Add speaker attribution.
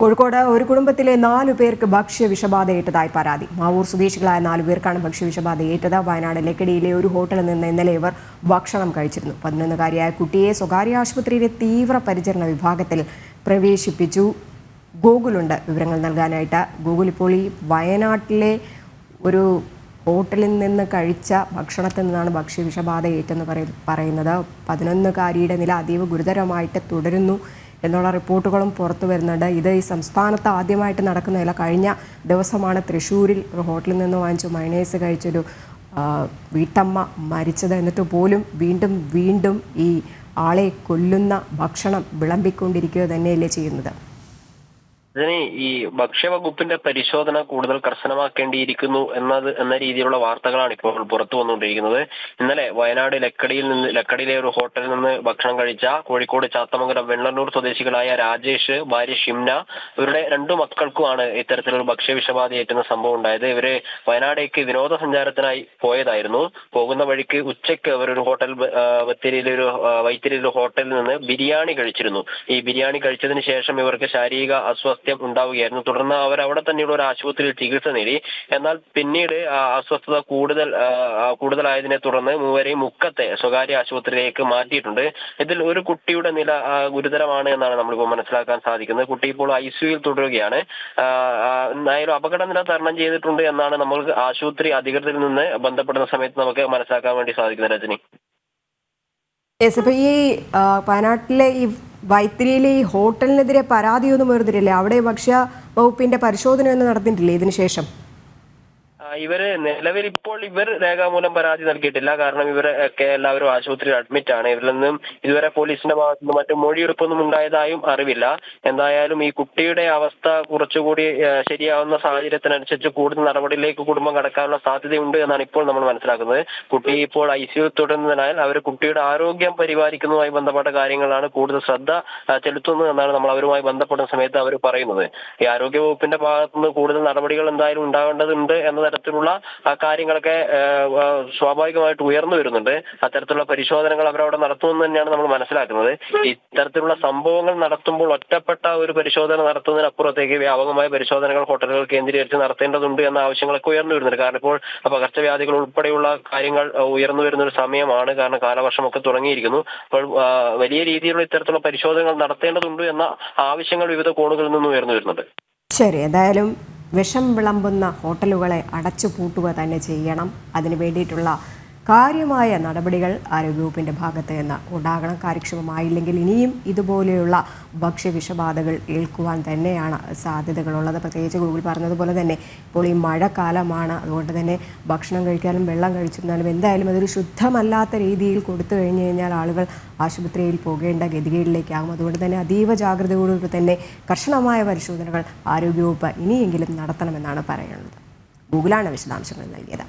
Speaker 1: കോഴിക്കോട് ഒരു കുടുംബത്തിലെ നാലു പേർക്ക് ഭക്ഷ്യ വിഷബാധയേറ്റതായി പരാതി. മാവൂർ സ്വദേശികളായ നാലു പേർക്കാണ് ഭക്ഷ്യ വിഷബാധയേറ്റത് വയനാട് ലക്കടിയിലെ ഒരു ഹോട്ടലിൽ നിന്ന് ഇന്നലെ ഇവർ ഭക്ഷണം കഴിച്ചിരുന്നു. പതിനൊന്നുകാരിയായ കുട്ടിയെ സ്വകാര്യ ആശുപത്രിയിലെ തീവ്ര പരിചരണ വിഭാഗത്തിൽ പ്രവേശിപ്പിച്ചു. ഗൂഗിളുണ്ട് വിവരങ്ങൾ നൽകാനായിട്ട്. ഗൂഗിൾ ഇപ്പോൾ ഈ വയനാട്ടിലെ ഒരു ഹോട്ടലിൽ നിന്ന് കഴിച്ച ഭക്ഷണത്തിൽ നിന്നാണ് ഭക്ഷ്യ വിഷബാധ ഏറ്റെന്ന് പറയുന്നത്. പതിനൊന്നുകാരിയുടെ നില അതീവ ഗുരുതരമായിട്ട് തുടരുന്നു. എന്നുള്ള റിപ്പോർട്ടുകളും പുറത്തു വരുന്നുണ്ട്. ഇത് ഈ സംസ്ഥാനത്ത് ആദ്യമായിട്ട് നടക്കുന്നതല്ല കഴിഞ്ഞ ദിവസമാണ് തൃശ്ശൂരിൽ ഒരു ഹോട്ടലിൽ നിന്ന് വാങ്ങിച്ചു മയണേസ് കഴിച്ചൊരു വീട്ടമ്മ മരിച്ചത്. എന്നിട്ട് പോലും വീണ്ടും വീണ്ടും ഈ ആളെ കൊല്ലുന്ന ഭക്ഷണം വിളമ്പിക്കൊണ്ടിരിക്കുക തന്നെയല്ലേ ചെയ്യുന്നത്.
Speaker 2: ഇതിന് ഈ ഭക്ഷ്യവകുപ്പിന്റെ പരിശോധന കൂടുതൽ കർശനമാക്കേണ്ടിയിരിക്കുന്നു എന്നത് എന്ന രീതിയിലുള്ള വാർത്തകളാണ് ഇപ്പോൾ പുറത്തു വന്നുകൊണ്ടിരിക്കുന്നത്. ഇന്നലെ വയനാട് ലക്കടിയിൽ നിന്ന് ലക്കടിയിലെ ഒരു ഹോട്ടലിൽ നിന്ന് ഭക്ഷണം കഴിച്ച കോഴിക്കോട് ചാത്തമംഗലം വെള്ളന്നൂർ സ്വദേശികളായ രാജേഷ് ഭാര്യ ഷിംന ഇവരുടെ രണ്ടു മക്കൾക്കുമാണ് ഇത്തരത്തിലൊരു ഭക്ഷ്യവിഷബാധ ഏറ്റുന്ന സംഭവം ഉണ്ടായത്. ഇവർ വയനാടേക്ക് വിനോദസഞ്ചാരത്തിനായി പോയതായിരുന്നു. പോകുന്ന വഴിക്ക് ഉച്ചയ്ക്ക് അവരൊരു ഹോട്ടൽ ബത്തേരിയിലെ ഒരു വൈത്തിരിയിലെ ഹോട്ടലിൽ നിന്ന് ബിരിയാണി കഴിച്ചിരുന്നു. ഈ ബിരിയാണി കഴിച്ചതിന് ശേഷം ഇവർക്ക് ശാരീരിക അസ്വസ്ഥ്യം ഉണ്ടാവുകയായിരുന്നു. തുടർന്ന് അവർ അവിടെ തന്നെയുള്ള ഒരു ആശുപത്രിയിൽ ചികിത്സ നേടി. എന്നാൽ പിന്നീട് അസ്വസ്ഥത കൂടുതൽ കൂടുതലായതിനെ തുടർന്ന് മൂവരെയും മുക്കത്തെ സ്വകാര്യ ആശുപത്രിയിലേക്ക് മാറ്റിയിട്ടുണ്ട്. ഇതിൽ ഒരു കുട്ടിയുടെ നില ഗുരുതരമാണ് എന്നാണ് നമ്മളിപ്പോൾ മനസ്സിലാക്കാൻ സാധിക്കുന്നത്. കുട്ടി ഇപ്പോൾ ഐ സിയുയിൽ തുടരുകയാണ്. എന്തായാലും അപകട നില തരണം ചെയ്തിട്ടുണ്ട് എന്നാണ് നമ്മൾ ആശുപത്രി അധികൃതരിൽ നിന്ന് ബന്ധപ്പെടുന്ന സമയത്ത് നമുക്ക് മനസ്സിലാക്കാൻ വേണ്ടി സാധിക്കുന്നത് രജനി.
Speaker 1: യെസ് ഇപ്പോൾ ഈ വയനാട്ടിലെ ഈ വൈത്തിരിയിലെ ഈ ഹോട്ടലിനെതിരെ പരാതിയൊന്നും വേർതിരില്ലേ അവിടെ ഭക്ഷ്യ വകുപ്പിന്റെ പരിശോധനയൊന്നും നടന്നിട്ടില്ലേ ഇതിനു ശേഷം?
Speaker 2: ആ, ഇവർ നിലവിൽ ഇപ്പോൾ ഇവർ രേഖാമൂലം പരാതി നൽകിയിട്ടില്ല. കാരണം ഇവരൊക്കെ ഒക്കെ എല്ലാവരും ആശുപത്രിയിൽ അഡ്മിറ്റ് ആണ്. ഇവരിൽ നിന്നും ഇതുവരെ പോലീസിന്റെ ഭാഗത്തു നിന്ന് മറ്റു മൊഴിയെടുപ്പൊന്നും ഉണ്ടായതായും അറിവില്ല. എന്തായാലും ഈ കുട്ടിയുടെ അവസ്ഥ കുറച്ചുകൂടി ശരിയാവുന്ന സാഹചര്യത്തിനനുസരിച്ച് കൂടുതൽ നടപടിയിലേക്ക് കുടുംബം കടക്കാനുള്ള സാധ്യതയുണ്ട് എന്നാണ് ഇപ്പോൾ നമ്മൾ മനസ്സിലാക്കുന്നത്. കുട്ടി ഇപ്പോൾ ഐ സിയു തുടരുന്നതിനാൽ അവർ കുട്ടിയുടെ ആരോഗ്യം പരിപാലിക്കുന്നതുമായി ബന്ധപ്പെട്ട കാര്യങ്ങളാണ് കൂടുതൽ ശ്രദ്ധ ചെലുത്തുന്നത് എന്നാണ് നമ്മൾ അവരുമായി ബന്ധപ്പെടുന്ന സമയത്ത് അവർ പറയുന്നത്. ഈ ആരോഗ്യ വകുപ്പിന്റെ ഭാഗത്തുനിന്ന് കൂടുതൽ നടപടികൾ എന്തായാലും ഉണ്ടാവേണ്ടതുണ്ട് എന്ന തരത്തിലുള്ള കാര്യങ്ങളൊക്കെ സ്വാഭാവികമായിട്ട് ഉയർന്നു വരുന്നുണ്ട്. അത്തരത്തിലുള്ള പരിശോധനകൾ അവരവിടെ നടത്തുമെന്ന് തന്നെയാണ് നമ്മൾ മനസ്സിലാക്കുന്നത്. ഇത്തരത്തിലുള്ള സംഭവങ്ങൾ നടത്തുമ്പോൾ ഒറ്റപ്പെട്ട ഒരു പരിശോധന നടത്തുന്നതിനപ്പുറത്തേക്ക് വ്യാപകമായ പരിശോധനകൾ ഹോട്ടലുകൾ കേന്ദ്രീകരിച്ച് നടത്തേണ്ടതുണ്ട് എന്ന ആവശ്യങ്ങളൊക്കെ ഉയർന്നു വരുന്നുണ്ട്. കാരണം ഇപ്പോൾ പകർച്ചവ്യാധികൾ ഉൾപ്പെടെയുള്ള കാര്യങ്ങൾ ഉയർന്നു വരുന്ന ഒരു സമയമാണ്. കാരണം കാലവർഷമൊക്കെ തുടങ്ങിയിരിക്കുന്നു. അപ്പോൾ വലിയ രീതിയിലുള്ള ഇത്തരത്തിലുള്ള പരിശോധനകൾ നടത്തേണ്ടതുണ്ട് എന്ന ആവശ്യങ്ങൾ വിവിധ കോണുകളിൽ നിന്നും ഉയർന്നു വരുന്നുണ്ട്.
Speaker 1: ശരി. എന്തായാലും വിഷം വിളമ്പുന്ന ഹോട്ടലുകളെ അടച്ചു പൂട്ടുക തന്നെ ചെയ്യണം. അതിന് വേണ്ടിയിട്ടുള്ള കാര്യമായ നടപടികൾ ആരോഗ്യവകുപ്പിന്റെ ഭാഗത്ത് നിന്ന് ഉണ്ടാകണം. കാര്യക്ഷമമായില്ലെങ്കിൽ ഇനിയും ഇതുപോലെയുള്ള ഭക്ഷ്യവിഷബാധകൾ ഏൽക്കുവാൻ തന്നെയാണ് സാധ്യതകളുള്ളത്. പ്രത്യേകിച്ച് ഗൂഗിൾ പറഞ്ഞതുപോലെ തന്നെ ഇപ്പോൾ ഈ മഴക്കാലമാണ്. അതുകൊണ്ട് തന്നെ ഭക്ഷണം കഴിക്കാനും വെള്ളം കഴിച്ചിരുന്നാലും എന്തായാലും അതൊരു ശുദ്ധമല്ലാത്ത രീതിയിൽ കൊടുത്തു കഴിഞ്ഞു കഴിഞ്ഞാൽ ആളുകൾ ആശുപത്രിയിൽ പോകേണ്ട ഗതികേടിലേക്കാകും. അതുകൊണ്ട് തന്നെ അതീവ ജാഗ്രതയോടുകൂടി തന്നെ കർശനമായ പരിശോധനകൾ ആരോഗ്യവകുപ്പ് ഇനിയെങ്കിലും നടത്തണമെന്നാണ് പറയുന്നത്. ഗൂഗിളാണ് വിശദാംശങ്ങൾ നൽകിയത്.